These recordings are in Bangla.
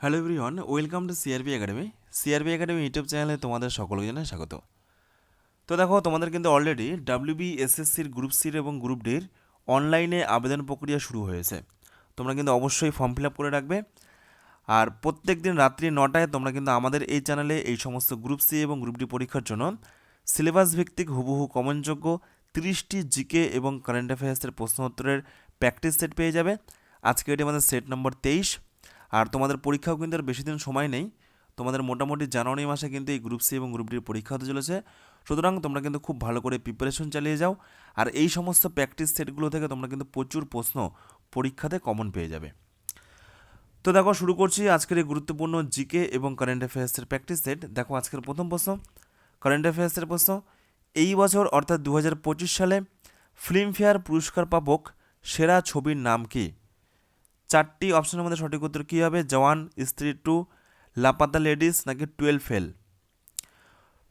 Hello everyone welcome to CRB academy CRB academy YouTube চ্যানেলে তোমাদের সকলকে জানাই স্বাগত। তো দেখো, তোমাদের কিন্তু অলরেডি ডাব্লিউবি এসএসসির গ্রুপ সির এবং গ্রুপ ডির অনলাইনে আবেদন প্রক্রিয়া শুরু হয়েছে। তোমরা কিন্তু অবশ্যই ফর্ম ফিল আপ করে রাখবে। আর প্রত্যেক দিন রাত্রি নটায় তোমরা কিন্তু আমাদের এই চ্যানেলে এই সমস্ত গ্রুপ সি এবং গ্রুপ ডি পরীক্ষার জন্য সিলেবাস ভিত্তিক হুবহু কমনযোগ্য তিরিশটি জিকে এবং কারেন্ট অ্যাফেয়ার্সের প্রশ্নোত্তরের প্র্যাকটিস সেট পেয়ে যাবে। আজকে এটি আমাদের সেট নম্বর তেইশ। আর তোমাদের পরীক্ষাও কিন্তু আর বেশি দিন সময় নেই। তোমাদের মোটামুটি জানুয়ারি মাসে কিন্তু এই গ্রুপ সি এবং গ্রুপ ডির পরীক্ষা হতে চলেছে। সুতরাং তোমরা কিন্তু খুব ভালো করে প্রিপারেশন চালিয়ে যাও। আর এই সমস্ত প্র্যাকটিস সেটগুলো থেকে তোমরা কিন্তু প্রচুর প্রশ্ন পরীক্ষাতে কমন পেয়ে যাবে। তো দেখো, শুরু করছি আজকের এই গুরুত্বপূর্ণ জিকে এবং কারেন্ট অ্যাফেয়ার্সের প্র্যাকটিস সেট দেখো আজকের প্রথম প্রশ্ন কারেন্ট অ্যাফেয়ার্সের প্রশ্ন। এই বছর, অর্থাৎ দু হাজার পঁচিশ সালে ফিল্মফেয়ার পুরস্কার পাবক সেরা ছবির নাম কি? চারটি অপশনের মধ্যে সঠিক উত্তর কী হবে? জওয়ান, স্ত্রী টু লাপাতা লেডিস নাকি টুয়েলভ ফেল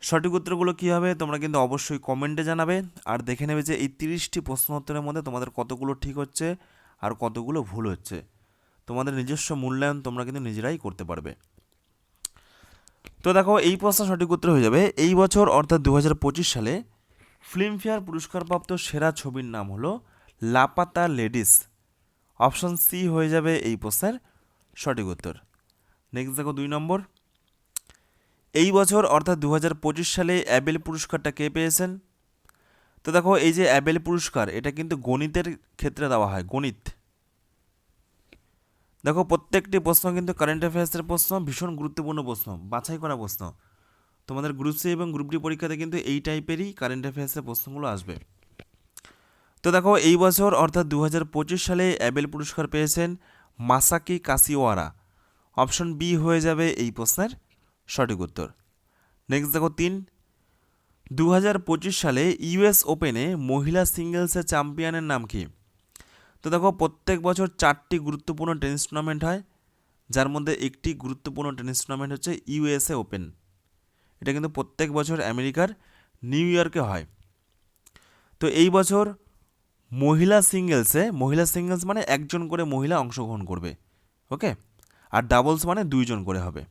সঠিক উত্তরগুলো কী হবে? তোমরা কিন্তু অবশ্যই কমেন্টে জানাবে। আর দেখে নেবে যে এই তিরিশটি প্রশ্ন উত্তরের মধ্যে তোমাদের কতগুলো ঠিক হচ্ছে আর কতগুলো ভুল হচ্ছে। তোমাদের নিজস্ব মূল্যায়ন তোমরা কিন্তু নিজেরাই করতে পারবে। তো দেখো, এই প্রশ্ন সঠিক উত্তর হয়ে যাবে। এই বছর, অর্থাৎ দু হাজার পঁচিশ সালে ফিল্মফেয়ার পুরস্কারপ্রাপ্ত সেরা ছবির নাম হলো লাপাতা লেডিস অপশন সি হয়ে যাবে এই প্রশ্নের সঠিক উত্তর। নেক্সট দেখো দুই নম্বর। এই বছর অর্থাৎ দু হাজার পঁচিশ সালে অ্যাবেল পুরস্কারটা কে পেয়েছেন? তো দেখো এই যে অ্যাবেল পুরস্কার, এটা কিন্তু গণিতের ক্ষেত্রে দেওয়া হয়, গণিত। দেখো প্রত্যেকটি প্রশ্ন কিন্তু কারেন্ট অ্যাফেয়ার্সের প্রশ্ন, ভীষণ গুরুত্বপূর্ণ প্রশ্ন, বাছাই করা প্রশ্ন। তোমাদের গ্রুপ সি এবং গ্রুপ ডি পরীক্ষাতে কিন্তু এই টাইপেরই কারেন্ট অ্যাফেয়ার্সের প্রশ্নগুলো আসবে। তো দেখো, এই বছর অর্থাৎ দু হাজার পঁচিশ সালে অ্যাবেল পুরস্কার পেয়েছেন মাসাকি কাসিওয়ারা। অপশন বি হয়ে যাবে এই প্রশ্নের সঠিক উত্তর। নেক্সট দেখো তিন। দু সালে ইউএস ওপেনে মহিলা সিঙ্গেলসের চ্যাম্পিয়নের নাম কি? তো দেখো, প্রত্যেক বছর চারটি গুরুত্বপূর্ণ টেনিস টুর্নামেন্ট হয়, যার মধ্যে একটি গুরুত্বপূর্ণ টেনিস টুর্নামেন্ট হচ্ছে ইউএসএ ওপেন। এটা কিন্তু প্রত্যেক বছর আমেরিকার নিউ ইয়র্কে হয়। তো এই বছর মহিলা সিঙ্গেলসে মহিলা সিঙ্গেলস মানে একজন করে মহিলা অংশগ্রহণ করবে ওকে আর ডাবলস মানে দুইজন করে হবে।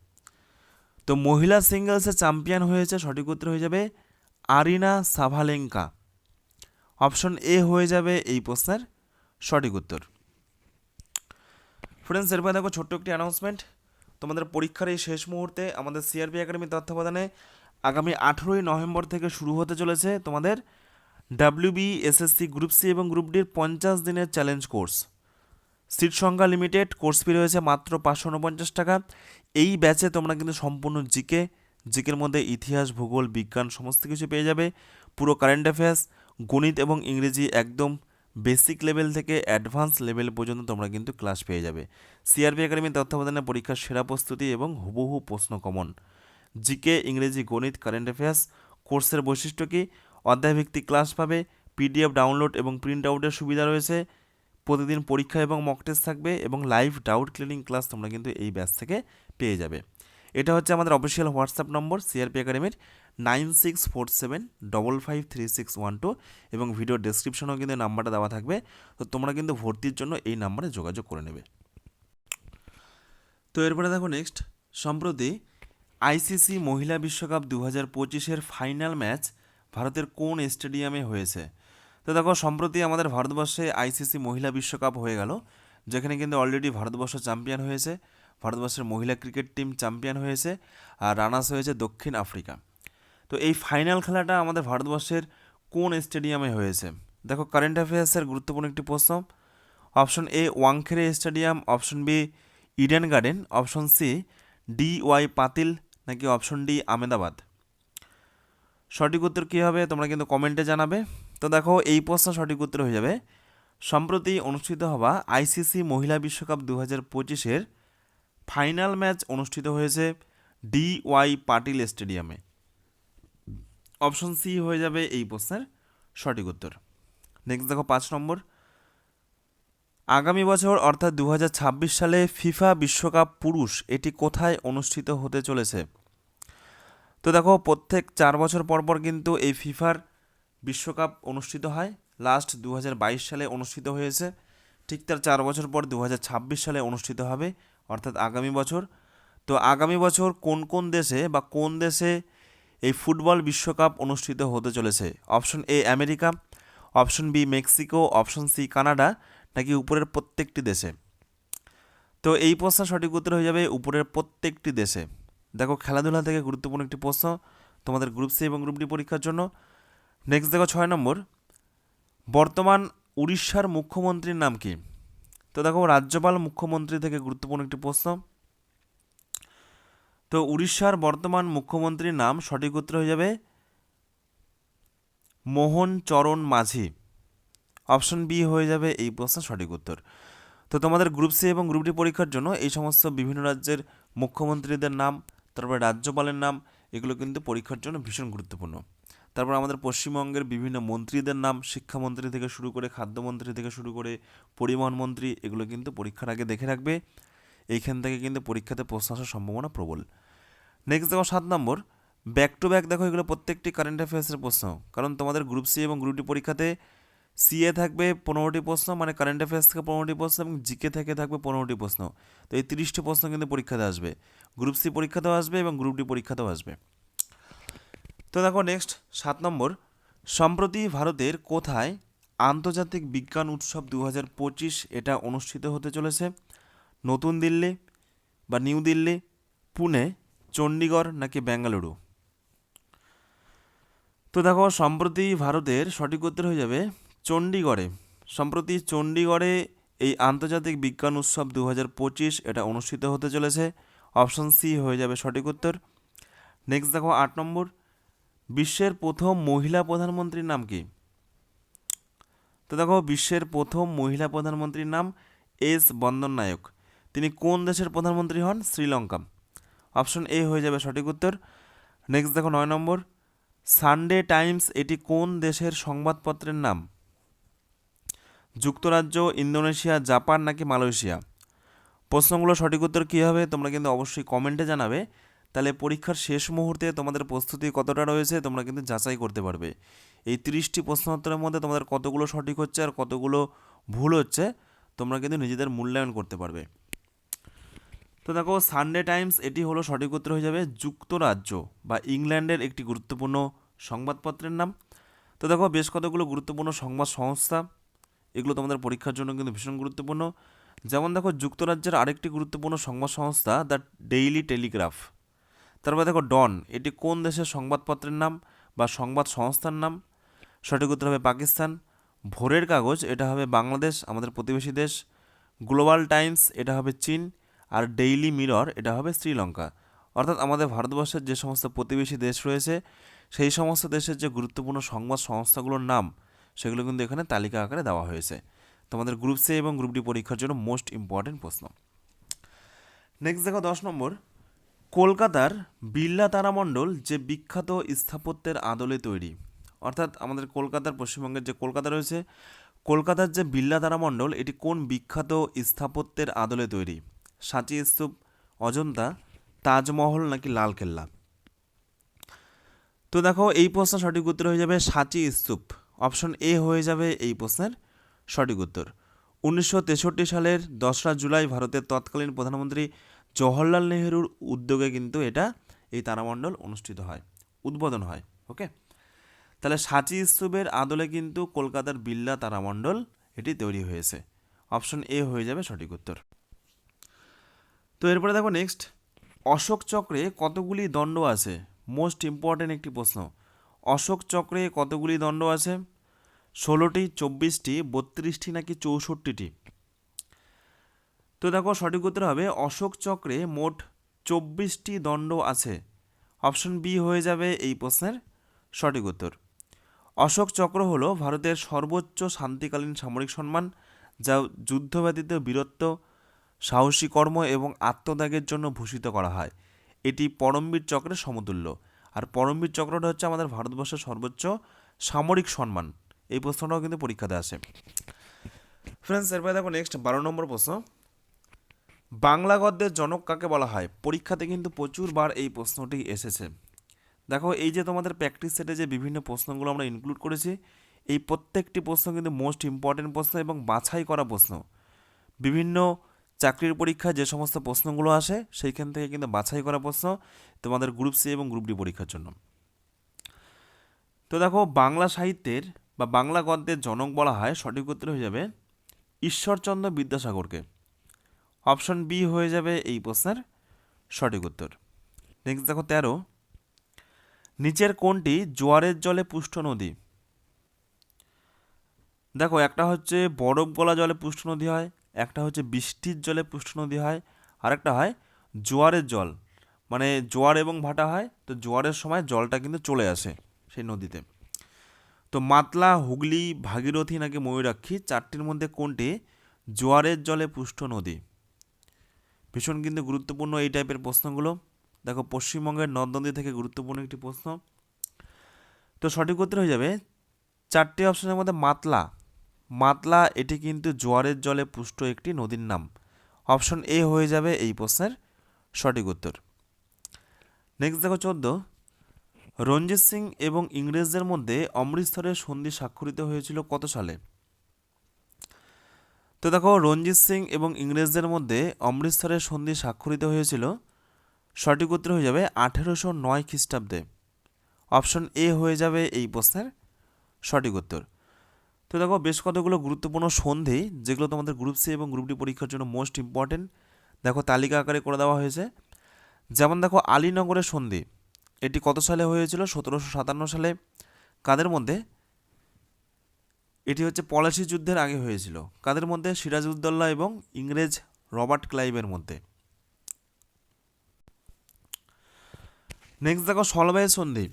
তো মহিলা সিঙ্গেলসে চ্যাম্পিয়ন হয়েছে, সঠিক উত্তর হয়ে যাবে আরিনা সাভালেঙ্কা। অপশন এ হয়ে যাবে এই প্রশ্নের সঠিক উত্তর। ফ্রেন্ডস এরপরে দেখো ছোট্ট একটি অ্যানাউন্সমেন্ট তোমাদের পরীক্ষার এই শেষ মুহূর্তে আমাদের সিআরপি একাডেমির তত্ত্বাবধানে আগামী আঠেরোই নভেম্বর থেকে শুরু হতে চলেছে তোমাদের ডাব্লিউবি এসএসসি গ্রুপ সি এবং গ্রুপ ডির পঞ্চাশ দিনের চ্যালেঞ্জ কোর্স সিট সংখ্যা লিমিটেড কোর্স ফি রয়েছে মাত্র পাঁচশো উনপঞ্চাশ টাকা। এই ব্যাচে তোমরা কিন্তু সম্পূর্ণ জিকে জিকের মধ্যে ইতিহাস, ভূগোল, বিজ্ঞান সমস্ত কিছু পেয়ে যাবে। পুরো কারেন্ট অ্যাফেয়ার্স গণিত এবং ইংরেজি একদম বেসিক লেভেল থেকে অ্যাডভান্স লেভেল পর্যন্ত তোমরা কিন্তু ক্লাস পেয়ে যাবে। সিআরপি একাডেমির তত্ত্বাবধানে পরীক্ষার সেরা প্রস্তুতি এবং হুবহু প্রশ্ন কমন জিকে ইংরেজি, গণিত কারেন্ট অ্যাফেয়ার্স কোর্সের বৈশিষ্ট্য কী? অধ্যায়ভিত্তিক ক্লাস পাবে, পিডিএফ ডাউনলোড এবং প্রিন্ট আউটের সুবিধা রয়েছে, প্রতিদিন পরীক্ষা এবং মক টেস্ট থাকবে এবং লাইভ ডাউট ক্লিনিং ক্লাস তোমরা কিন্তু এই ব্যাচ থেকে পেয়ে যাবে। এটা হচ্ছে আমাদের অফিসিয়াল হোয়াটসঅ্যাপ নম্বর সিআরপি একাডেমির nine six four seven double five three six one two এবং ভিডিও ডেসক্রিপশনেও কিন্তু নাম্বারটা দেওয়া থাকবে। তো তোমরা কিন্তু ভর্তির জন্য এই নাম্বারে যোগাযোগ করে নেবে। তো এরপরে দেখো নেক্সট সম্প্রতি আইসিসি মহিলা বিশ্বকাপ দু হাজার পঁচিশের ফাইনাল ম্যাচ ভারতের কোন স্টেডিয়ামে হয়েছে? তো দেখো, সম্প্রতি আমাদের ভারতবর্ষে আইসিসি মহিলা বিশ্বকাপ হয়ে গেল, যেখানে কিন্তু অলরেডি ভারতবর্ষ চ্যাম্পিয়ন হয়েছে, ভারতবর্ষের মহিলা ক্রিকেট টিম চ্যাম্পিয়ন হয়েছে, আর রানার্স হয়েছে দক্ষিণ আফ্রিকা। তো এই ফাইনাল খেলাটা আমাদের ভারতবর্ষের কোন স্টেডিয়ামে হয়েছে? দেখো কারেন্ট অ্যাফেয়ার্সের গুরুত্বপূর্ণ একটি প্রশ্ন। Option A Wankhede stadium option B Eden Garden option C D Y Patil নাকি অপশন ডি আমেদাবাদ? সঠিক উত্তর কী হবে তোমরা কিন্তু কমেন্টে জানাবে। তো দেখো, এই প্রশ্ন সঠিক উত্তর হয়ে যাবে। সম্প্রতি অনুষ্ঠিত হওয়া আইসিসি মহিলা বিশ্বকাপ দু হাজার পঁচিশের ফাইনাল ম্যাচ অনুষ্ঠিত হয়েছে ডি ওয়াই পাটিল স্টেডিয়ামে। অপশন সি হয়ে যাবে এই প্রশ্নের সঠিক উত্তর। নেক্সট দেখো, পাঁচ নম্বর। আগামী বছর, অর্থাৎ দু হাজার ছাব্বিশ সালে ফিফা বিশ্বকাপ পুরুষ এটি কোথায় অনুষ্ঠিত হতে চলেছে? তো দেখো, প্রত্যেক চার বছর পর পর কিন্তু এই ফিফার বিশ্বকাপ অনুষ্ঠিত হয়। লাস্ট দু হাজার বাইশ সালে অনুষ্ঠিত হয়েছে। ঠিক তার চার বছর পর দু হাজার ছাব্বিশ সালে অনুষ্ঠিত হবে, অর্থাৎ আগামী বছর। তো আগামী বছর কোন কোন দেশে বা কোন দেশে এই ফুটবল বিশ্বকাপ অনুষ্ঠিত হতে চলেছে? Option A America. Option B Mexico. Option C Canada, নাকি উপরের প্রত্যেকটি দেশে? তো এই প্রশ্নের সঠিক উত্তর হয়ে যাবে উপরের প্রত্যেকটি দেশে। দেখো খেলাধুলা থেকে গুরুত্বপূর্ণ একটি প্রশ্ন, তোমাদের গ্রুপ সি এবং গ্রুপ ডি পরীক্ষার জন্য। নেক্সট দেখো ছয় নম্বর। বর্তমান উড়িষ্যার মুখ্যমন্ত্রীর নাম কি? তো দেখো রাজ্যপাল মুখ্যমন্ত্রী থেকে গুরুত্বপূর্ণ একটি প্রশ্ন। তো উড়িষ্যার বর্তমান মুখ্যমন্ত্রীর নাম সঠিক উত্তর হয়ে যাবে মোহন চরণ মাঝি। অপশন বি হয়ে যাবে এই প্রশ্ন সঠিক উত্তর। তো তোমাদের গ্রুপ সি এবং গ্রুপ ডি পরীক্ষার জন্য এই সমস্ত বিভিন্ন রাজ্যের মুখ্যমন্ত্রীদের নাম তারপরে রাজ্যপালের নাম, এগুলো কিন্তু পরীক্ষার জন্য ভীষণ গুরুত্বপূর্ণ। তারপর আমাদের পশ্চিমবঙ্গের বিভিন্ন মন্ত্রীদের নাম, শিক্ষামন্ত্রী থেকে শুরু করে খাদ্যমন্ত্রী থেকে শুরু করে পরিবহন মন্ত্রী, এগুলো কিন্তু পরীক্ষার আগে দেখে রাখবে। এইখান থেকে কিন্তু পরীক্ষাতে প্রশ্ন আসার সম্ভাবনা প্রবল। নেক্সট দেখো সাত নম্বর। ব্যাক টু ব্যাক দেখো এগুলো প্রত্যেকটি কারেন্ট অ্যাফেয়ার্সের প্রশ্ন। কারণ তোমাদের গ্রুপ সি এবং গ্রুপ ডি পরীক্ষাতে সিএ থাকবে পনেরোটি প্রশ্ন মানে কারেন্ট অ্যাফেয়ার্স থেকে পনেরোটি প্রশ্ন এবং জিকে থেকে থাকবে পনেরোটি প্রশ্ন। তো এই তিরিশটি প্রশ্ন কিন্তু পরীক্ষাতে আসবে। গ্রুপ সি পরীক্ষাতেও আসবে এবং গ্রুপ ডি পরীক্ষাতেও আসবে। তো দেখো নেক্সট সাত নম্বর। সম্প্রতি ভারতের কোথায় আন্তর্জাতিক বিজ্ঞান উৎসব দু হাজার পঁচিশ এটা অনুষ্ঠিত হতে চলেছে? নতুন দিল্লি বা নিউ দিল্লি, পুনে চণ্ডীগড় নাকি বেঙ্গালুরু? তো দেখো সম্প্রতি ভারতের সঠিক উত্তর হয়ে যাবে চণ্ডীগড়ে। সম্প্রতি চণ্ডীগড়ে এই আন্তর্জাতিক বিজ্ঞান উৎসব দু পঁচিশ এটা অনুষ্ঠিত হতে চলেছে। অপশন সি হয়ে যাবে সঠিক উত্তর। নেক্সট দেখো আট নম্বর। বিশ্বের প্রথম মহিলা প্রধানমন্ত্রীর নাম কি? তো দেখো, বিশ্বের প্রথম মহিলা প্রধানমন্ত্রীর নাম এস বন্দন নায়ক। তিনি কোন দেশের প্রধানমন্ত্রী হন? শ্রীলঙ্কা। অপশন এ হয়ে যাবে সঠিক উত্তর। নেক্সট দেখো নয় নম্বর। সানডে টাইমস এটি কোন দেশের সংবাদপত্রের নাম? যুক্তরাজ্য, ইন্দোনেশিয়া, জাপান নাকি মালয়েশিয়া? প্রশ্নগুলো সঠিক উত্তর কী হবে তোমরা কিন্তু অবশ্যই কমেন্টে জানাবে। তাহলে পরীক্ষার শেষ মুহূর্তে তোমাদের প্রস্তুতি কতটা রয়েছে তোমরা কিন্তু যাচাই করতে পারবে। এই তিরিশটি প্রশ্ন উত্তরের মধ্যে তোমাদের কতগুলো সঠিক হচ্ছে আর কতগুলো ভুল হচ্ছে তোমরা কিন্তু নিজেদের মূল্যায়ন করতে পারবে। তো দেখো সানডে টাইমস এটি হলো সঠিক উত্তর হয়ে যাবে যুক্তরাজ্য বা ইংল্যান্ডের একটি গুরুত্বপূর্ণ সংবাদপত্রের নাম। তো দেখো, বেশ কতগুলো গুরুত্বপূর্ণ সংবাদ সংস্থা এগুলো তোমাদের পরীক্ষার জন্য কিন্তু ভীষণ গুরুত্বপূর্ণ। যেমন দেখো, যুক্তরাজ্যের আরেকটি গুরুত্বপূর্ণ সংবাদ সংস্থা দ্য ডেইলি টেলিগ্রাফ। তারপর দেখো, ডন, এটি কোন দেশের সংবাদপত্রের নাম বা সংবাদ সংস্থার নাম? সঠিক উত্তর হবে পাকিস্তান। ভোরের কাগজ, এটা হবে বাংলাদেশ, আমাদের প্রতিবেশী দেশ। গ্লোবাল টাইমস, এটা হবে চীন। আর ডেইলি মিরর, এটা হবে শ্রীলঙ্কা। অর্থাৎ আমাদের ভারতবর্ষের যে সমস্ত প্রতিবেশী দেশ রয়েছে, সেই সমস্ত দেশের যে গুরুত্বপূর্ণ সংবাদ সংস্থাগুলোর নাম সেগুলো কিন্তু এখানে তালিকা আকারে দেওয়া হয়েছে। তোমাদের গ্রুপ সি এবং গ্রুপ ডি পরীক্ষার জন্য মোস্ট ইম্পর্টেন্ট প্রশ্ন। নেক্সট দেখো দশ নম্বর। কলকাতার বিড়লা তারামণ্ডল যে বিখ্যাত স্থাপত্যের আদলে তৈরি, অর্থাৎ আমাদের কলকাতার পশ্চিমবঙ্গের যে কলকাতা রয়েছে, কলকাতার যে বিড়লা তারামণ্ডল এটি কোন বিখ্যাত স্থাপত্যের আদলে তৈরি? সাঁচি স্তূপ, অজন্তা, তাজমহল নাকি লালকেল্লা তো দেখো এই প্রশ্ন সঠিক উত্তর হয়ে যাবে সাঁচি স্তূপ। অপশন এ হয়ে যাবে এই প্রশ্নের সঠিক উত্তর। উনিশশো তেষট্টি সালের দশরা জুলাই ভারতের তৎকালীন প্রধানমন্ত্রী জওহরলাল নেহরুর উদ্যোগে কিন্তু এটা এই তারামণ্ডল অনুষ্ঠিত হয়, উদ্বোধন হয়, ওকে? তাহলে সাঁচি স্তূপের আদলে কিন্তু কলকাতার বিল্লা তারামণ্ডল এটি তৈরি হয়েছে। অপশন এ হয়ে যাবে সঠিক উত্তর। তো এরপরে দেখো নেক্সট, অশোক চক্রে কতগুলি দণ্ড আছে? মোস্ট ইম্পর্ট্যান্ট একটি প্রশ্ন। অশোক চক্রে কতগুলি দণ্ড আছে? ষোলোটি, চব্বিশটি, বত্রিশটি নাকি চৌষট্টিটি? তো দেখো, সঠিক উত্তর হবে অশোক চক্রে মোট চব্বিশটি দণ্ড আছে। অপশন বি হয়ে যাবে এই প্রশ্নের সঠিক উত্তর। অশোক চক্র হলো ভারতের সর্বোচ্চ শান্তিকালীন সামরিক সম্মান, যা যুদ্ধ ব্যতীত বীরত্ব, সাহসী কর্ম এবং আত্মত্যাগের জন্য ভূষিত করা হয়। এটি পরমবীর চক্রের সমতুল্য। আর পরমবীর চক্রটা হচ্ছে আমাদের ভারতবর্ষের সর্বোচ্চ সামরিক সম্মান। এই প্রশ্নটাও কিন্তু পরীক্ষাতে আসে। ফ্রেন্ডস এরপরে দেখো নেক্সট বারো নম্বর প্রশ্ন। বাংলা গদ্যের জনক কাকে বলা হয়? পরীক্ষাতে কিন্তু প্রচুরবার এই প্রশ্নটি এসেছে। দেখো, এই যে তোমাদের প্র্যাকটিস সেটে যে বিভিন্ন প্রশ্নগুলো আমরা ইনক্লুড করেছি, এই প্রত্যেকটি প্রশ্ন কিন্তু মোস্ট ইম্পর্টেন্ট প্রশ্ন এবং বাছাই করা প্রশ্ন। বিভিন্ন চাকরির পরীক্ষায় যে সমস্ত প্রশ্নগুলো আসে, সেইখান থেকে কিন্তু বাছাই করা প্রশ্ন তোমাদের গ্রুপ সি এবং গ্রুপ ডি পরীক্ষার জন্য। তো দেখো, বাংলা সাহিত্যের বা বাংলা গদ্যের জনক বলা হয়, সঠিক উত্তর হয়ে যাবে ঈশ্বরচন্দ্র বিদ্যাসাগরকে। অপশন বি হয়ে যাবে এই প্রশ্নের সঠিক উত্তর। নেক্সট দেখো, তেরো। নিচের কোনটি জোয়ারের জলে পুষ্ট নদী। দেখো, একটা হচ্ছে বরফ গলা জলে পুষ্ট নদী হয় একটা হচ্ছে বৃষ্টির জলে পুষ্ট নদী হয়, আরেকটা হয় জোয়ারের জল। মানে জোয়ার এবং ভাটা হয়, তো জোয়ারের সময় জলটা কিন্তু চলে আসে সেই নদীতে। তো মাতলা, হুগলি, ভাগীরথী নাকি ময়ূরাক্ষী, চারটির মধ্যে কোনটি? জোয়ারের জলে পুষ্ট নদী। ভীষণ কিন্তু গুরুত্বপূর্ণ এই টাইপের প্রশ্নগুলো। দেখো, পশ্চিমবঙ্গের নদ নদী থেকে গুরুত্বপূর্ণ একটি প্রশ্ন। তো সঠিক উত্তর হয়ে যাবে, চারটি অপশনের মধ্যে মাতলা। মাতলা, এটি কিন্তু জোয়ারের জলে পুষ্ট একটি নদীর নাম। অপশন এ হয়ে যাবে এই প্রশ্নের সঠিক উত্তর। নেক্সট দেখো চোদ্দ। রঞ্জিত সিং এবং ইংরেজদের মধ্যে অমৃতসরের সন্ধি স্বাক্ষরিত হয়েছিল কত সালে? তো দেখো, রঞ্জিত সিং এবং ইংরেজদের মধ্যে অমৃতসরের সন্ধি স্বাক্ষরিত হয়েছিল। সঠিক উত্তর হয়ে যাবে আঠেরোশো নয় খ্রিস্টাব্দে। অপশন এ হয়ে যাবে এই প্রশ্নের সঠিক উত্তর। তো দেখো, বেশ কতগুলো গুরুত্বপূর্ণ সন্ধি, যেগুলো তোমাদের গ্রুপ সি এবং গ্রুপ ডি পরীক্ষার জন্য মোস্ট ইম্পর্টেন্ট দেখো, তালিকা আকারে করে দেওয়া হয়েছে। যেমন দেখো আলীনগরের সন্ধি, এটি কত সালে হয়েছিল? সতেরোশো সাতান্ন সালে। কাদের মধ্যে? এটি হচ্ছে পলাশি যুদ্ধের আগে হয়েছিল। কাদের মধ্যে? সিরাজউদ্দৌলা এবং ইংরেজ রবার্ট ক্লাইভের মধ্যে। নেক্সট দেখো সলবাই সন্ধি।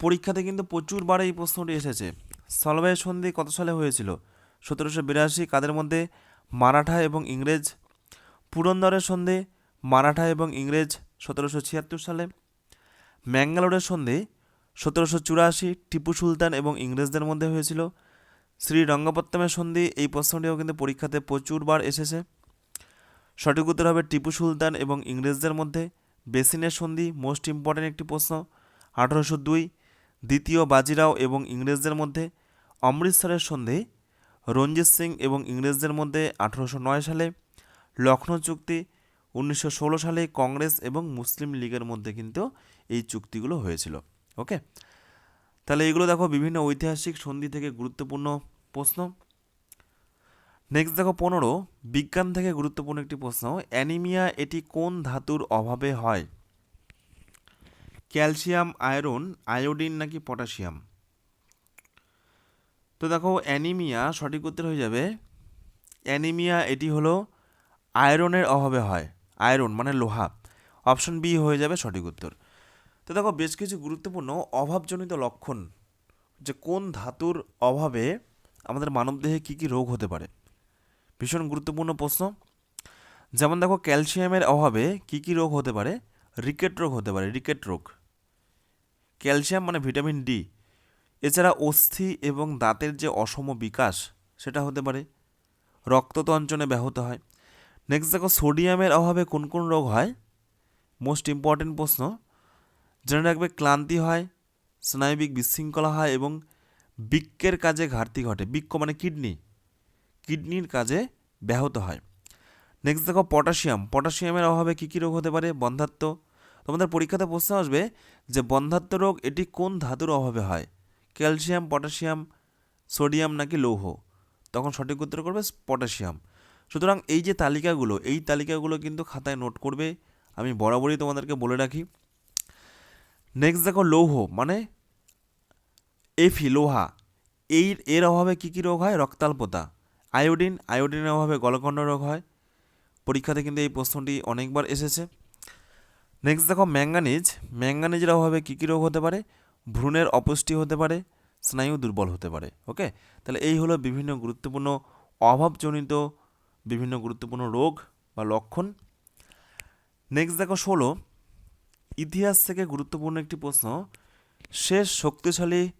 পরীক্ষাতে কিন্তু প্রচুরবার এই প্রশ্নটি এসেছে। সলবাই সন্ধি কত সালে হয়েছিল? সতেরোশো বিরাশি কাদের মধ্যে? মারাঠা এবং ইংরেজ। পুরন্দরের সন্ধি, মারাঠা এবং ইংরেজ, সতেরোশো ছিয়াত্তর সালে। ম্যাঙ্গালোরের সন্ধি, সতেরোশো চুরাশি টিপু সুলতান এবং ইংরেজদের মধ্যে হয়েছিল। শ্রী রঙ্গপত্তমের সন্ধি, এই প্রশ্নটিও কিন্তু পরীক্ষাতে প্রচুরবার এসেছে। সঠিক উত্তর হবে টিপু সুলতান এবং ইংরেজদের মধ্যে। বেসিনের সন্ধি, মোস্ট ইম্পর্ট্যান্ট একটি প্রশ্ন। আঠারোশো দুই, দ্বিতীয় বাজিরাও এবং ইংরেজদের মধ্যে। অমৃতসরের সন্ধি রঞ্জিত সিং এবং ইংরেজদের মধ্যে আঠারোশো নয় সালে লখনৌ চুক্তি, উনিশশো ষোলো সালে কংগ্রেস এবং মুসলিম লীগের মধ্যে কিন্তু এই চুক্তিগুলো হয়েছিল। ওকে? তাহলে এগুলো দেখো বিভিন্ন ঐতিহাসিক সন্ধি থেকে গুরুত্বপূর্ণ প্রশ্ন। নেক্সট দেখো পনেরো, বিজ্ঞান থেকে গুরুত্বপূর্ণ একটি প্রশ্ন, অ্যানিমিয়া এটি কোন ধাতুর অভাবে হয়? ক্যালসিয়াম, আয়রন, আয়োডিন নাকি পটাশিয়াম? তো দেখো অ্যানিমিয়া সঠিক উত্তর হয়ে যাবে। অ্যানিমিয়া এটি হলো আয়রনের অভাবে হয়। আয়রন মানে লোহা। অপশন বি হয়ে যাবে সঠিক উত্তর। তো দেখো বেশ কিছু গুরুত্বপূর্ণ অভাবজনিত লক্ষণ যে কোন ধাতুর অভাবে আমাদের মানবদেহে কী কী রোগ হতে পারে? ভীষণ গুরুত্বপূর্ণ প্রশ্ন। যেমন দেখো ক্যালসিয়ামের অভাবে কী কী রোগ হতে পারে? রিকেট রোগ হতে পারে, রিকেট রোগ। ক্যালসিয়াম মানে ভিটামিন ডি। এছাড়া অস্থি এবং দাঁতের যে অসম বিকাশ, সেটা হতে পারে। রক্ততঞ্চনে ব্যাহত হয়। নেক্সট দেখো, সোডিয়ামের অভাবে কোন কোন রোগ হয়? মোস্ট ইম্পর্টেন্ট প্রশ্ন, জেনে রাখবে ক্লান্তি হয়, স্নায়বিক বিশৃঙ্খলা হয় এবং বৃক্কের কাজে ঘাটতি ঘটে। বৃক্ক মানে কিডনি। কিডনির কাজে ব্যাহত হয়। নেক্সট দেখো, পটাশিয়াম। পটাশিয়ামের অভাবে কী কী রোগ হতে পারে? বন্ধাত্ম তোমাদের পরীক্ষাতে প্রশ্ন আসবে যে বন্ধাত্ম রোগ এটি কোন ধাতুর অভাবে হয়? ক্যালসিয়াম, পটাশিয়াম, সোডিয়াম নাকি লৌহ? তখন সঠিক উত্তর করবে পটাশিয়াম। সুতরাং এই যে তালিকাগুলো, এই তালিকাগুলো কিন্তু খাতায় নোট করবে। আমি বরাবরই তোমাদেরকে বলে রাখি। নেক্সট দেখো লৌহ মানে এফি, লোহা। এই, এর অভাবে কী কী রোগ হয়? রক্তাল্পতা। আয়োডিন, আয়োডিনের অভাবে গলকণ্ড রোগ হয়। পরীক্ষাতে কিন্তু এই প্রশ্নটি অনেকবার এসেছে। নেক্সট দেখো ম্যাঙ্গানিজ। ম্যাঙ্গানিজের অভাবে কী কী রোগ হতে পারে? ভ্রূণের অপুষ্টি হতে পারে, স্নায়ু দুর্বল হতে পারে ওকে তাহলে এই হলো বিভিন্ন গুরুত্বপূর্ণ অভাবজনিত বিভিন্ন গুরুত্বপূর্ণ রোগ বা লক্ষণ। নেক্সট দেখো ষোলো। ইতিহাস থেকে গুরুত্বপূর্ণ একটি প্রশ্ন, শেষ শক্তিশালী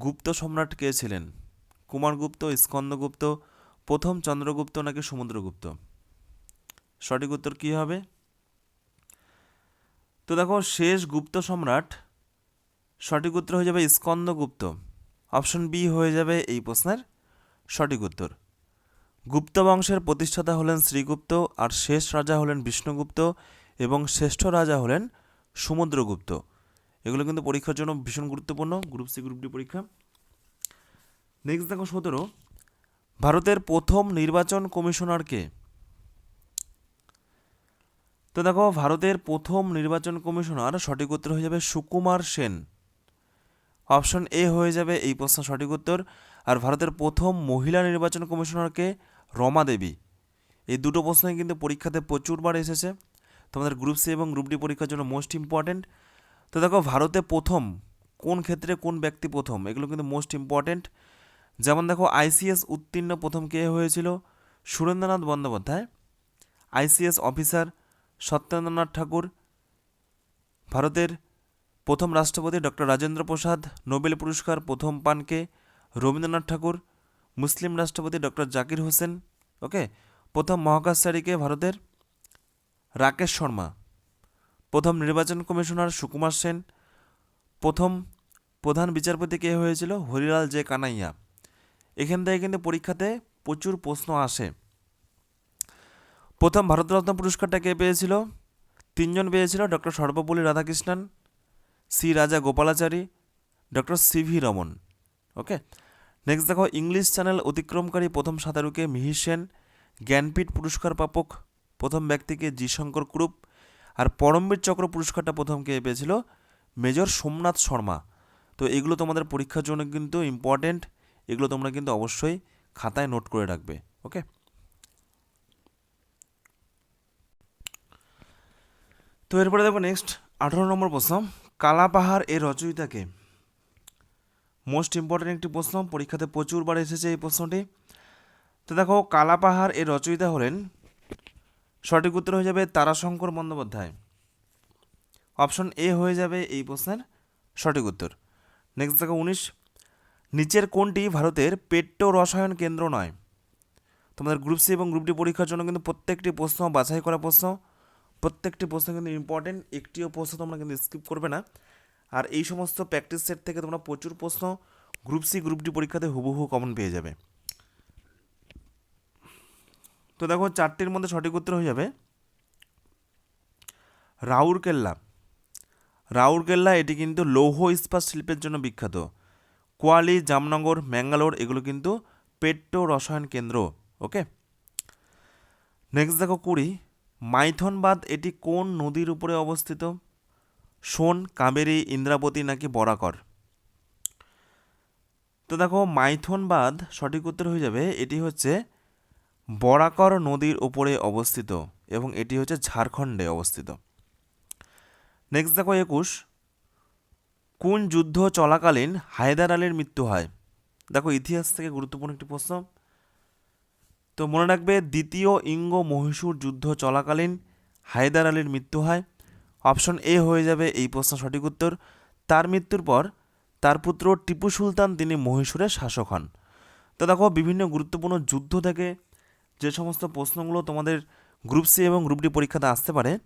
গুপ্ত সম্রাট কে ছিলেন? কুমারগুপ্ত স্কন্দগুপ্ত প্রথম চন্দ্রগুপ্ত নাকি সমুদ্রগুপ্ত? সঠিক উত্তর কী হবে? তো দেখো, শেষ গুপ্ত সম্রাট সঠিক উত্তর হয়ে যাবে স্কন্দগুপ্ত। অপশন বি হয়ে যাবে এই প্রশ্নের সঠিক উত্তর। গুপ্ত বংশের প্রতিষ্ঠাতা হলেন শ্রীগুপ্ত, আর শেষ রাজা হলেন বিষ্ণুগুপ্ত, এবং শ্রেষ্ঠ রাজা হলেন সমুদ্রগুপ্ত এগুলো কিন্তু পরীক্ষার জন্য ভীষণ গুরুত্বপূর্ণ গ্রুপ সি গ্রুপ ডি পরীক্ষা। নেক্সট দেখো সতেরো। ভারতের প্রথম নির্বাচন কমিশনারকে। তো দেখো, ভারতের প্রথম নির্বাচন কমিশনার সঠিক উত্তর হয়ে যাবে সুকুমার সেন। অপশন এ হয়ে যাবে এই প্রশ্ন সঠিক উত্তর। আর ভারতের প্রথম মহিলা নির্বাচন কমিশনারকে রমা দেবী। এই দুটো প্রশ্নই কিন্তু পরীক্ষাতে প্রচুরবার এসেছে। তোমাদের গ্রুপ সি এবং গ্রুপ ডি পরীক্ষার জন্য মোস্ট ইম্পর্ট্যান্ট তো দেখো, ভারতে প্রথম কোন ক্ষেত্রে কোন ব্যক্তি প্রথম, এগুলো কিন্তু মোস্ট ইম্পর্ট্যান্ট যেমন দেখো আইসিএস উত্তীর্ণ প্রথম কে হয়েছিল? Surendranath Bandyopadhyay. ICS officer Satyendranath Tagore. ভারতের প্রথম রাষ্ট্রপতি ডক্টর রাজেন্দ্র প্রসাদ, নোবেল পুরস্কার প্রথম পানকে রবীন্দ্রনাথ ঠাকুর, মুসলিম রাষ্ট্রপতি ডক্টর জাকির হোসেন, ওকে? প্রথম মহাকাশচারীকে ভারতের রাকেশ শর্মা। প্রথম নির্বাচন কমিশনার সুকুমার সেন। প্রথম প্রধান বিচারপতি কে হয়েছিল? হরিলাল জে কানাইয়া। এখান থেকে কিন্তু পরীক্ষাতে প্রচুর প্রশ্ন আসে। প্রথম ভারতরত্ন পুরস্কারটা কে পেয়েছিল? তিনজন পেয়েছিল, doctor Sarvepalli Radhakrishnan. C Rajagopalachari, doctor C V Raman. Okay? Next দেখো ইংলিশ চ্যানেল অতিক্রমকারী প্রথম সাঁতারুকে মিহির সেন, জ্ঞানপীঠ পুরস্কার প্রাপক, প্রথম ব্যক্তিকে জি শঙ্কর কুরুপ, আর পরমবীর চক্র পুরস্কারটা প্রথম কে পেয়েছিল মেজর সোমনাথ শর্মা। তো এগুলো তোমাদের পরীক্ষার জন্য কিন্তু ইম্পর্টেন্ট এগুলো তোমরা কিন্তু অবশ্যই খাতায় নোট করে রাখবে, ওকে? তো এরপরে দেখো নেক্সট আঠারো নম্বর প্রশ্ন। কালাপাহাড় এর রচয়িতাকে। মোস্ট ইম্পর্টেন্ট একটি প্রশ্ন, পরীক্ষাতে প্রচুরবার এসেছে এই প্রশ্নটি। তো দেখো, কালাপাহাড় এর রচয়িতা হলেন, সঠিক উত্তর হয়ে যাবে তারাশঙ্কর বন্দ্যোপাধ্যায়। অপশন এ হয়ে যাবে এই প্রশ্নের সঠিক উত্তর। নেক্সট দেখো, উনিশ। নিচের কোনটি ভারতের পেট্রো রসায়ন কেন্দ্র নয়? তোমাদের গ্রুপ সি এবং গ্রুপ ডি পরীক্ষার জন্য কিন্তু প্রত্যেকটি প্রশ্ন বাছাই করা প্রশ্ন। প্রত্যেকটি প্রশ্ন কিন্তু ইম্পর্টেন্ট একটিও প্রশ্ন তোমরা কিন্তু স্কিপ করবে না। আর এই সমস্ত প্র্যাকটিস সেট থেকে তোমরা প্রচুর প্রশ্ন গ্রুপ সি গ্রুপ ডি পরীক্ষাতে হুবহু কমন পেয়ে যাবে। তো দেখো চারটির মধ্যে সঠিক উত্তর হয়ে যাবে। রাউরকেল্লা রাউরকেল্লা এটি কিন্তু লৌহ ইস্পাত শিল্পের জন্য বিখ্যাত। কোয়ালি, জামনগর, ম্যাঙ্গালোর, এগুলো কিন্তু পেট্রো রসায়ন কেন্দ্র ওকে নেক্সট দেখো কুড়ি। মাইথন বাঁধ এটি কোন নদীর উপরে অবস্থিত? সোন কাবেরী, ইন্দ্রাবতী নাকি বরাকর? তো দেখো মাইথন বাঁধ সঠিক উত্তর হয়ে যাবে, এটি হচ্ছে বরাকর নদীর উপরে অবস্থিত এবং এটি হচ্ছে ঝাড়খণ্ডে অবস্থিত। নেক্সট দেখো একুশ। কোন যুদ্ধ চলাকালীন হায়দার আলীর মৃত্যু হয়? দেখো, ইতিহাস থেকে গুরুত্বপূর্ণ একটি প্রশ্ন। তো মনে রাখবে দ্বিতীয় ইঙ্গ মহীশূর যুদ্ধ চলাকালীন হায়দার আলীর মৃত্যু হয়। অপশন এ হয়ে যাবে এই প্রশ্ন সঠিক উত্তর। তার মৃত্যুর পর তার পুত্র টিপু সুলতান তিনি মহীশূরের শাসক হন। তো দেখো, বিভিন্ন গুরুত্বপূর্ণ যুদ্ধ থেকে যে সমস্ত প্রশ্নগুলো তোমাদের গ্রুপ সি এবং গ্রুপ ডি পরীক্ষাতে আসতে পারে।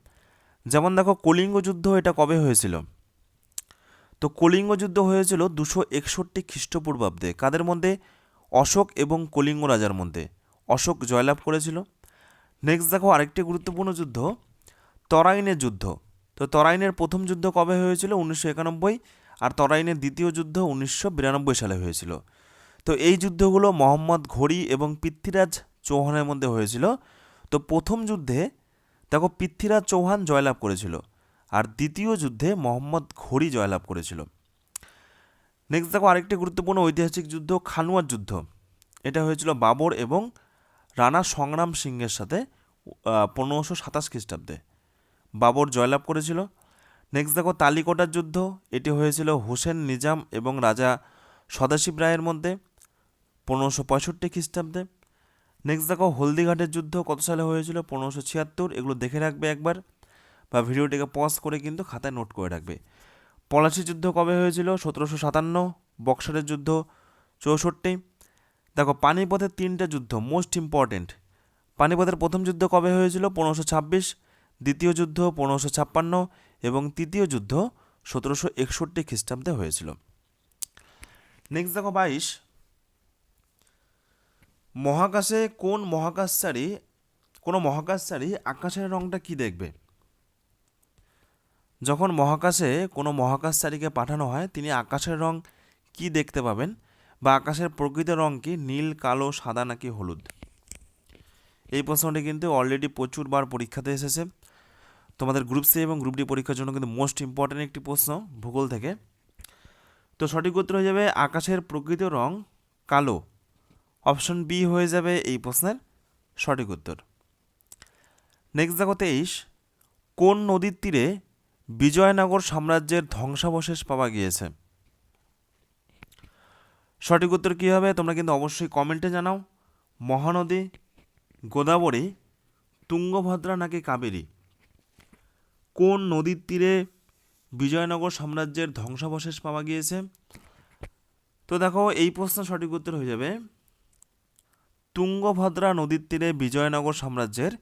যেমন দেখো, কলিঙ্গ যুদ্ধ এটা কবে হয়েছিল? তো কলিঙ্গ যুদ্ধ হয়েছিল দুশো একষট্টি খ্রিস্টপূর্বাব্দে। কাদের মধ্যে? অশোক এবং কলিঙ্গ রাজার মধ্যে। অশোক জয়লাভ করেছিল। নেক্সট দেখো আরেকটি গুরুত্বপূর্ণ যুদ্ধ, তরাইনের যুদ্ধ। তো তরাইনের প্রথম যুদ্ধ কবে হয়েছিল? উনিশশো একানব্বই। আর তরাইনের দ্বিতীয় যুদ্ধ উনিশশো বিরানব্বই সালে হয়েছিল। তো এই যুদ্ধগুলো মোহাম্মদ ঘড়ি এবং পৃথ্বীরাজ চৌহানের মধ্যে হয়েছিল। তো প্রথম যুদ্ধে দেখো পৃথ্বীরাজ চৌহান জয়লাভ করেছিল। আর দ্বিতীয় যুদ্ধে মোহাম্মদ ঘড়ি জয়লাভ করেছিল। নেক্সট দেখো আরেকটি গুরুত্বপূর্ণ ঐতিহাসিক যুদ্ধ, খানুয়ার যুদ্ধ। এটা হয়েছিল বাবর এবং রানা সংগ্রাম সিংয়ের সাথে পনেরোশো সাতাশ খ্রিস্টাব্দে। বাবর জয়লাভ করেছিল। নেক্সট দেখো, তালিকোটার যুদ্ধ। এটি হয়েছিল হোসেন নিজাম এবং রাজা সদাশিব রায়ের মধ্যে, পনেরোশো পঁয়ষট্টি খ্রিস্টাব্দে। নেক্সট দেখো, হলদিঘাটের যুদ্ধ কত সালে হয়েছিল? পনেরোশো ছিয়াত্তর। এগুলো দেখে রাখবে একবার বা ভিডিওটিকে পজ করে কিন্তু খাতায় নোট করে রাখবে। পলাশি যুদ্ধ কবে হয়েছিল? সতেরোশো সাতান্ন। বক্সারের যুদ্ধ, চৌষট্টি। দেখো, পানিপথের তিনটে যুদ্ধ মোস্ট ইম্পর্টেন্ট পানিপথের প্রথম যুদ্ধ কবে হয়েছিল? পনেরোশো ছাব্বিশ, দ্বিতীয় যুদ্ধ পনেরোশো ছাপ্পান্ন এবং তৃতীয় যুদ্ধ সতেরোশো একষট্টি খ্রিস্টাব্দে হয়েছিল। নেক্সট দেখো, বাইশ। মহাকাশে কোন মহাকাশচারী, কোনো মহাকাশচারী আকাশের রঙটা কি দেখবে? যখন মহাকাশে কোনো মহাকাশচারীকে পাঠানো হয়, তিনি আকাশের রং কি দেখতে পাবেন? বা আকাশের প্রকৃত রং কি? নীল, কালো, সাদা নাকি হলুদ? এই প্রশ্নটি কিন্তু অলরেডি প্রচুরবার পরীক্ষাতে এসেছে। তোমাদের গ্রুপ সি এবং গ্রুপ ডি পরীক্ষার জন্য কিন্তু মোস্ট ইম্পর্ট্যান্ট একটি প্রশ্ন ভূগোল থেকে। তো সঠিক উত্তর হয়ে যাবে আকাশের প্রকৃত রং কালো। অপশন বি হয়ে যাবে এই প্রশ্নের সঠিক উত্তর। নেক্সট দেখো তেইশ। কোন নদীর তীরে বিজয়নগর সাম্রাজ্যের ধ্বংসাবশেষ পাওয়া গিয়েছে? সঠিক উত্তর কী হবে? তোমরা কিন্তু অবশ্যই কমেন্টে জানাও। মহানদী, গোদাবরী, তুঙ্গভদ্রা নাকি কাবেরী? কোন নদীর তীরে বিজয়নগর সাম্রাজ্যের ধ্বংসাবশেষ পাওয়া গিয়েছে? তো দেখো, এই প্রশ্ন সঠিক উত্তর হয়ে যাবে। তুঙ্গভদ্রা নদীর তীরে বিজয়নগর সাম্রাজ্যের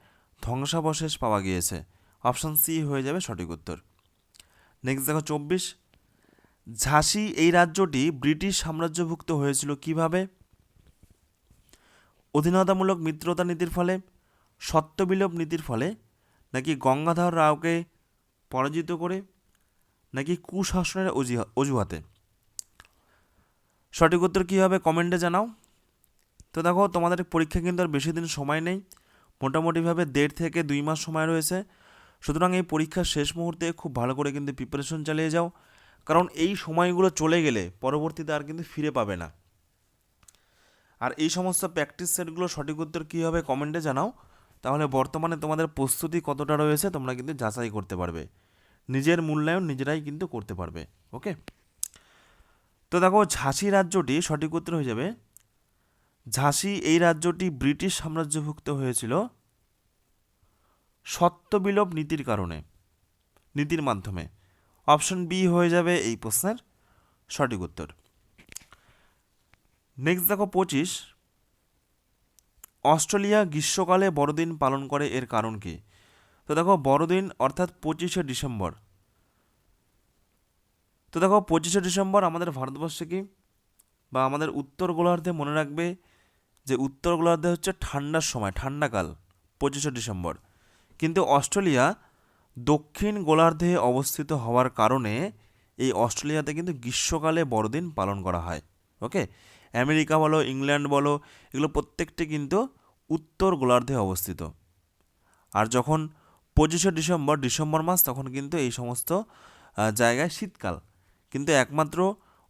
ধ্বংসাবশেষ পাওয়া গিয়েছে। অপশান সি হয়ে যাবে সঠিক উত্তর। নেক্সট দেখো, চব্বিশ। ঝাঁসি এই রাজ্যটি ব্রিটিশ সাম্রাজ্যভুক্ত হয়েছিল কীভাবে? অধীনতামূলক মিত্রতা নীতির ফলে, সত্যবিলোপ নীতির ফলে, নাকি গঙ্গাধর রাওকে পরাজিত করে, নাকি কুশাসনের অজিহা- অজুহাতে? সঠিক উত্তর কী হবে কমেন্টে জানাও। তো দেখো, তোমাদের পরীক্ষা কিন্তু আর বেশি দিন সময় নেই, মোটামুটিভাবে দেড় থেকে দুই মাস সময় রয়েছে। সুতরাং এই পরীক্ষার শেষ মুহূর্তে খুব ভালো করে কিন্তু প্রিপারেশন চালিয়ে যাও। কারণ এই সময়গুলো চলে গেলে পরবর্তীতে আর কিন্তু ফিরে পাবে না। আর এই সমস্ত প্র্যাকটিস সেটগুলো সঠিক উত্তর কী হবে কমেন্টে জানাও। তাহলে বর্তমানে তোমাদের প্রস্তুতি কতটা রয়েছে তোমরা কিন্তু যাচাই করতে পারবে। নিজের মূল্যায়ন নিজেরাই কিন্তু করতে পারবে ওকে তো দেখো ঝাঁসি রাজ্যটি সঠিক উত্তর হয়ে যাবে। ঝাঁসি এই রাজ্যটি ব্রিটিশ সাম্রাজ্যভুক্ত হয়েছিল সত্যবিলোপ নীতির কারণে, নীতির মাধ্যমে। অপশন বি হয়ে যাবে এই প্রশ্নের সঠিক উত্তর। নেক্সট দেখো পঁচিশ। অস্ট্রেলিয়া গ্রীষ্মকালে বড়দিন পালন করে এর কারণ কি? তো দেখো বড়দিন অর্থাৎ পঁচিশে ডিসেম্বর। তো দেখো পঁচিশে ডিসেম্বর আমাদের ভারতবর্ষে কি? বা আমাদের উত্তর গোলার্ধে মনে রাখবে যে উত্তর গোলার্ধে হচ্ছে ঠান্ডার সময়, ঠান্ডাকাল, পঁচিশে ডিসেম্বর। কিন্তু অস্ট্রেলিয়া দক্ষিণ গোলার্ধে অবস্থিত হওয়ার কারণে এই অস্ট্রেলিয়াতে কিন্তু গ্রীষ্মকালে বড়দিন পালন করা হয় ওকে আমেরিকা বলো, ইংল্যান্ড বলো, এগুলো প্রত্যেকটি কিন্তু উত্তর গোলার্ধে অবস্থিত। আর যখন পঁচিশে ডিসেম্বর ডিসেম্বর মাস, তখন কিন্তু এই সমস্ত জায়গায় শীতকাল। কিন্তু একমাত্র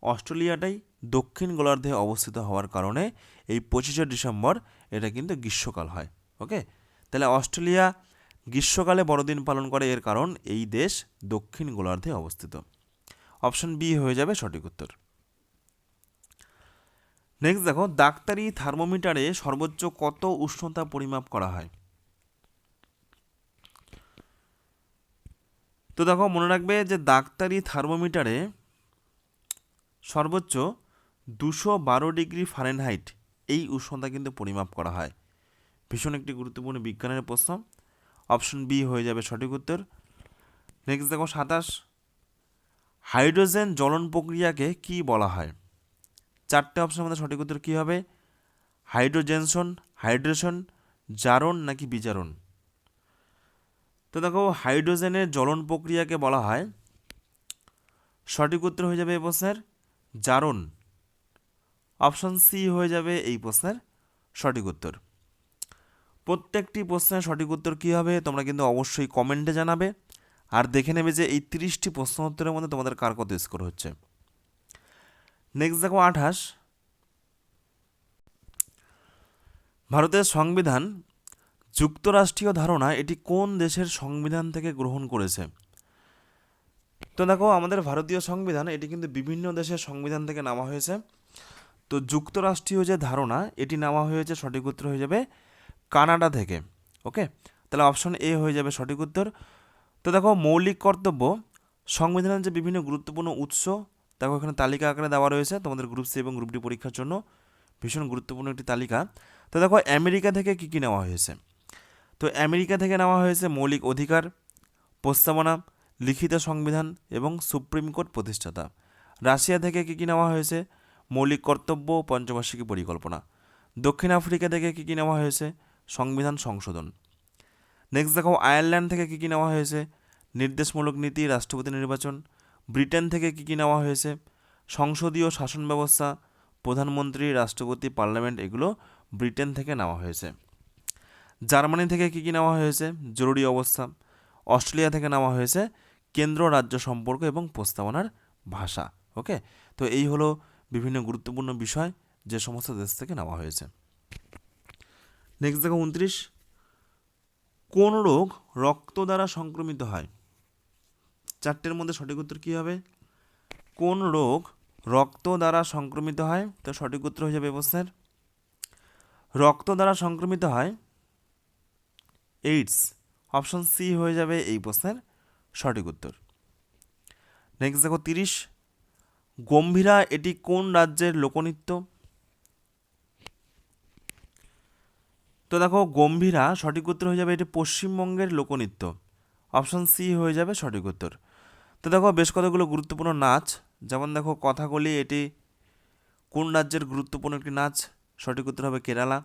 অস্ট্রেলিয়াটাই দক্ষিণ গোলার্ধে অবস্থিত হওয়ার কারণে এই পঁচিশে ডিসেম্বর এটা কিন্তু গ্রীষ্মকাল হয় ওকে তাহলে অস্ট্রেলিয়া গ্রীষ্মকালে বড়দিন পালন করে এর কারণ এই দেশ দক্ষিণ গোলার্ধে অবস্থিত। অপশন বি হয়ে যাবে সঠিক উত্তর। নেক্সট দেখো, ডাক্তারি থার্মোমিটারে সর্বোচ্চ কত উষ্ণতা পরিমাপ করা হয়? তো দেখো, মনে রাখবে যে ডাক্তারি থার্মোমিটারে সর্বোচ্চ দুশো বারো ডিগ্রি ফারেনহাইট এই উষ্ণতা কিন্তু পরিমাপ করা হয়। ভীষণ একটি গুরুত্বপূর্ণ বিজ্ঞানের প্রশ্ন। অপশন বি হয়ে যাবে সঠিক উত্তর। নেক্সট দেখো সাতাশ। হাইড্রোজেন জ্বলন প্রক্রিয়াকে কি বলা হয়? চারটে অপশনের মধ্যে সঠিক উত্তর কী হবে? হাইড্রোজেনশন হাইড্রেশন, জারণ নাকি বিজারণ? তো দেখো হাইড্রোজেনের জ্বলন প্রক্রিয়াকে বলা হয়। সঠিক উত্তর হয়ে যাবে এই প্রশ্নের জারণ। অপশন সি হয়ে যাবে এই প্রশ্নের সঠিক উত্তর। প্রত্যেকটি প্রশ্নের সঠিক উত্তর কী হবে, তোমরা কিন্তু অবশ্যই কমেন্টে জানাবে। আর দেখে নেবে যে এই তিরিশটি প্রশ্ন উত্তরের মধ্যে তোমাদের কার কত স্কোর হচ্ছে। নেক্সট দেখো আঠাশ। ভারতের সংবিধান যুক্তরাষ্ট্রীয় ধারণা এটি কোন দেশের সংবিধান থেকে গ্রহণ করেছে? তো দেখো, আমাদের ভারতীয় সংবিধান এটি কিন্তু বিভিন্ন দেশের সংবিধান থেকে নেওয়া হয়েছে। তো যুক্তরাষ্ট্রীয় যে ধারণা, এটি নেওয়া হয়েছে, সঠিক উত্তর হয়ে যাবে কানাডা থেকে ওকে তাহলে অপশন এ হয়ে যাবে সঠিক উত্তর। তো দেখো, মৌলিক কর্তব্য, সংবিধানের যে বিভিন্ন গুরুত্বপূর্ণ উৎস, দেখো এখানে তালিকা আকারে দেওয়া রয়েছে তোমাদের গ্রুপ সি এবং গ্রুপ ডি পরীক্ষার জন্য, ভীষণ গুরুত্বপূর্ণ একটি তালিকা। তো দেখো, আমেরিকা থেকে কী কী নেওয়া হয়েছে? তো আমেরিকা থেকে নেওয়া হয়েছে মৌলিক অধিকার, প্রস্তাবনা, লিখিত সংবিধান এবং সুপ্রিম কোর্ট প্রতিষ্ঠাতা। রাশিয়া থেকে কী কী নেওয়া হয়েছে? মৌলিক কর্তব্য, পঞ্চবার্ষিকী পরিকল্পনা। দক্ষিণ আফ্রিকা থেকে কী কী নেওয়া হয়েছে? সংবিধান সংশোধন। নেক্সট দেখো আয়ারল্যান্ড থেকে কী কী নেওয়া হয়েছে? নির্দেশমূলক নীতি, রাষ্ট্রপতি নির্বাচন। ব্রিটেন থেকে কী কী নেওয়া হয়েছে? সংসদীয় শাসন ব্যবস্থা, প্রধানমন্ত্রী, রাষ্ট্রপতি, পার্লামেন্ট, এগুলো ব্রিটেন থেকে নেওয়া হয়েছে। জার্মানি থেকে কী কী নেওয়া হয়েছে? জরুরি অবস্থা। অস্ট্রেলিয়া থেকে নেওয়া হয়েছে কেন্দ্র রাজ্য সম্পর্ক এবং প্রস্তাবনার ভাষা ওকে তো এই হলো বিভিন্ন গুরুত্বপূর্ণ বিষয় যে সমস্ত দেশ থেকে নেওয়া হয়েছে। নেক্সট দেখো উনত্রিশ। কোন রোগ রক্ত দ্বারা সংক্রমিত হয়? চারটের মধ্যে সঠিক উত্তর কী হবে? কোন রোগ রক্ত দ্বারা সংক্রমিত হয়? তো সঠিক উত্তর হয়ে যাবে প্রশ্নের। রক্ত দ্বারা সংক্রমিত হয় এইডস। অপশন সি হয়ে যাবে এই প্রশ্নের সঠিক উত্তর। নেক্সট দেখো তিরিশ। গম্ভীরা এটি কোন রাজ্যের লোকনৃত্য? তো দেখো, গম্ভীরা সঠিক উত্তর হয়ে যাবে এটি পশ্চিমবঙ্গের লোকনৃত্য। অপশন সি হয়ে যাবে সঠিক উত্তর। তো দেখো, বেশ কতগুলো গুরুত্বপূর্ণ নাচ। যেমন দেখো কথাকলি এটি কোন রাজ্যের গুরুত্বপূর্ণ একটি নাচ? সঠিক উত্তর হবে কেরালা।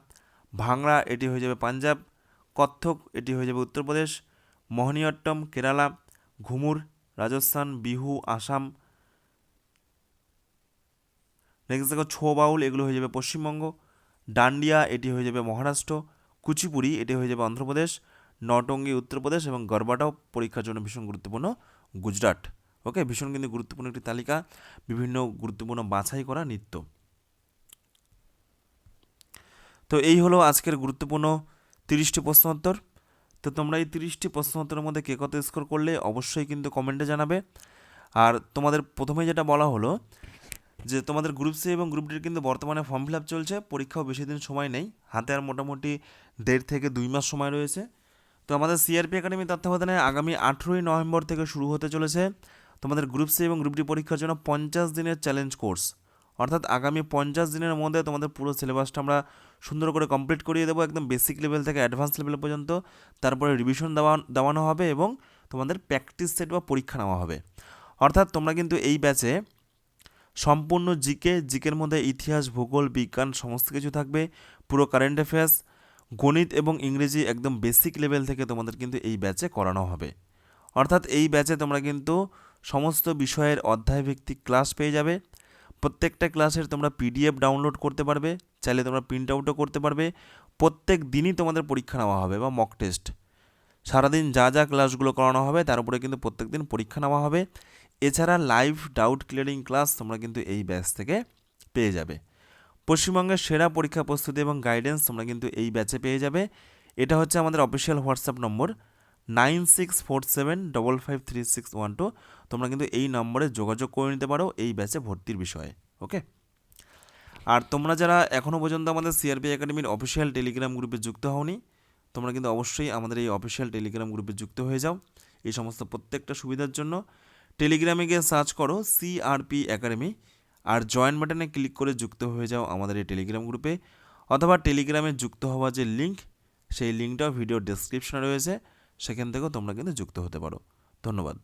ভাংড়া, এটি হয়ে যাবে পাঞ্জাব। কত্থক, এটি হয়ে যাবে উত্তরপ্রদেশ। মোহিনীঅট্টম কেরালা। ঘুমুর, রাজস্থান, বিহু, আসাম। নেক্সট দেখো ছো বাউল এগুলো হয়ে যাবে পশ্চিমবঙ্গ। ডান্ডিয়া, এটি হয়ে যাবে মহারাষ্ট্র। কুচিপুড়ি, এটি হয়ে যাবে অন্ধ্রপ্রদেশ, নটঙ্গি, উত্তরপ্রদেশ এবং গরবাটাও পরীক্ষার জন্য ভীষণ গুরুত্বপূর্ণ গুজরাট। ওকে, ভীষণ কিন্তু গুরুত্বপূর্ণ একটি তালিকা, বিভিন্ন গুরুত্বপূর্ণ বাছাই করা নৃত্য। তো এই হলো আজকের গুরুত্বপূর্ণ তিরিশটি প্রশ্নোত্তর তো তোমরা এই তিরিশটি প্রশ্নোত্তরের মধ্যে কে কত স্কোর করলে অবশ্যই কিন্তু কমেন্টে জানাবে। আর তোমাদের প্রথমে যেটা বলা হলো যে তোমাদের গ্রুপ সি এবং গ্রুপ ডির কিন্তু বর্তমানে ফর্ম ফিল আপ চলছে, পরীক্ষাও বেশি দিন সময় নেই। হাতে আর মোটামুটি দেড় থেকে দুই মাস সময় রয়েছে। তো আমাদের সিআরপি একাডেমি তত্ত্বাবধানে আগামী আঠেরোই নভেম্বর থেকে শুরু হতে চলেছে তোমাদের গ্রুপ সি এবং গ্রুপ ডি পরীক্ষার জন্য পঞ্চাশ দিনের চ্যালেঞ্জ কোর্স অর্থাৎ আগামী পঞ্চাশ দিনের মধ্যে তোমাদের পুরো সিলেবাসটা আমরা সুন্দর করে কমপ্লিট করিয়ে দেবো, একদম বেসিক লেভেল থেকে অ্যাডভান্স লেভেল পর্যন্ত। তারপরে রিভিশন দেওয়া, দেওয়ানো হবে এবং তোমাদের প্র্যাকটিস সেট বা পরীক্ষা নেওয়া হবে। অর্থাৎ তোমরা কিন্তু এই ব্যাচে সম্পূর্ণ জিকে, জিকের মধ্যে ইতিহাস, ভূগোল, বিজ্ঞান, সমস্ত কিছু থাকবে। পুরো কারেন্ট অ্যাফেয়ার্স গণিত এবং ইংরেজি একদম বেসিক লেভেল থেকে তোমাদের কিন্তু এই ব্যাচে করানো হবে। অর্থাৎ এই ব্যাচে তোমরা কিন্তু সমস্ত বিষয়ের অধ্যায়ভিত্তিক ক্লাস পেয়ে যাবে। প্রত্যেকটা ক্লাসের তোমরা পিডিএফ ডাউনলোড করতে পারবে, চাইলে তোমরা প্রিন্ট আউটও করতে পারবে। প্রত্যেক দিনই তোমাদের পরীক্ষা নেওয়া হবে বা মক টেস্ট সারাদিন যা যা ক্লাসগুলো করানো হবে, তার উপরে কিন্তু প্রত্যেক দিন পরীক্ষা নেওয়া হবে। এছাড়া লাইভ ডাউট ক্লিয়ারিং ক্লাস তোমরা কিন্তু এই ব্যাচ থেকে পেয়ে যাবে। পশ্চিমবঙ্গের সেরা পরীক্ষা প্রস্তুতি এবং গাইডেন্স তোমরা কিন্তু এই ব্যাচে পেয়ে যাবে। এটা হচ্ছে আমাদের official WhatsApp number nine six four seven double five three six one two তোমরা কিন্তু এই নম্বরে যোগাযোগ করে নিতে পারো এই ব্যাচে ভর্তির বিষয়ে ওকে আর তোমরা যারা এখনও পর্যন্ত আমাদের সিআরপি একাডেমির অফিসিয়াল টেলিগ্রাম গ্রুপে যুক্ত হওনি, তোমরা কিন্তু অবশ্যই আমাদের এই অফিসিয়াল টেলিগ্রাম গ্রুপে যুক্ত হয়ে যাও। এই সমস্ত প্রত্যেকটা সুবিধার জন্য টেলিগ্রামে গিয়ে সার্চ করো সিআরপি একাডেমি আর জয়েন বাটনে ক্লিক করে যুক্ত হয়ে যাও আমাদের এই টেলিগ্রাম গ্রুপে অথবা টেলিগ্রামে যুক্ত হওয়া যে লিঙ্ক, সেই লিঙ্কটাও ভিডিও ডেসক্রিপশনে রয়েছে। সেখান থেকেও তোমরা কিন্তু যুক্ত হতে পারো। ধন্যবাদ।